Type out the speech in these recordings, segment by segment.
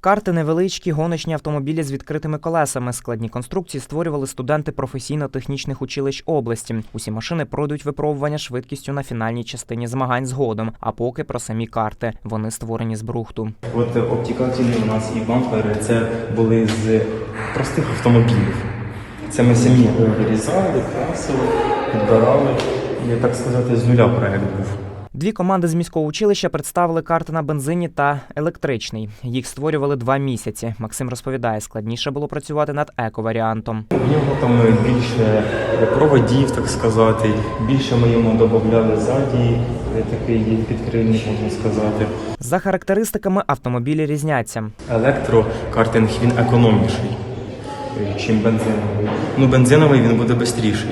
Карти невеличкі, гоночні автомобілі з відкритими колесами. Складні конструкції створювали студенти професійно-технічних училищ області. Усі машини пройдуть випробування швидкістю на фінальній частині змагань згодом. А поки про самі карти. Вони створені з брухту. От обтікателі у нас і бампери це були з простих автомобілів. Це ми самі вирізали, красили, підбирали. І, так сказати, з нуля проект був. Дві команди з міського училища представили карти на бензині та електричний. Їх створювали два місяці. Максим розповідає, складніше було працювати над еко-варіантом. У нього там більше проводів, так сказати, більше ми йому додавали ззаді, такий підкрильник, можна сказати. За характеристиками автомобілі різняться. Електрокартинг він економніший, ніж бензиновий. Ну, бензиновий він буде швидший.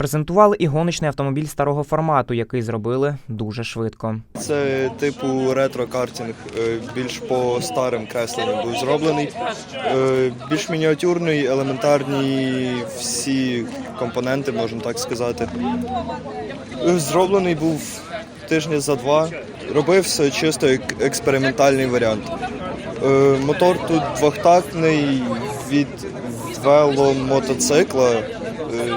Презентували і гоночний автомобіль старого формату, який зробили дуже швидко. Це типу ретро-картинг, е, більш по старим кресленням був зроблений. Е, Більш мініатюрний, елементарні всі компоненти, можна так сказати. Е, Зроблений був тижня за два. Робився чисто як експериментальний варіант. Мотор тут двохтактний від веломотоцикла,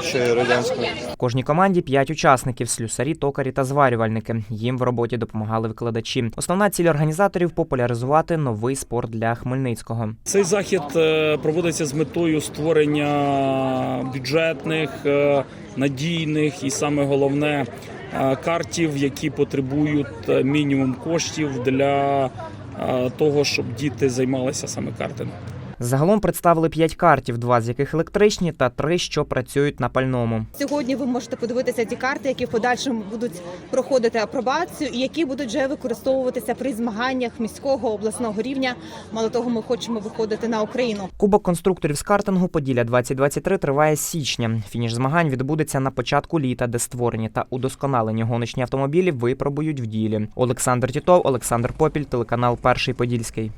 ще радянського. В кожній команді п'ять учасників: слюсарі, токарі та зварювальники. Їм в роботі допомагали викладачі. Основна ціль організаторів популяризувати новий спорт для Хмельницького. Цей захід е, проводиться з метою створення бюджетних, е, надійних і саме головне е, картів, які потребують е, мінімум коштів для е, того, щоб діти займалися саме картингом. Загалом представили п'ять картів, два з яких електричні, та три, що працюють на пальному. Сьогодні ви можете подивитися ті карти, які в подальшому будуть проходити апробацію і які будуть вже використовуватися при змаганнях міського обласного рівня. Мало того, ми хочемо виходити на Україну. Кубок конструкторів з картингу Поділля 2023 триває з січня. Фініш змагань відбудеться на початку літа, де створені та удосконалені гоночні автомобілі випробують в ділі. Олександр Тітов, Олександр Попіль, телеканал Перший Подільський.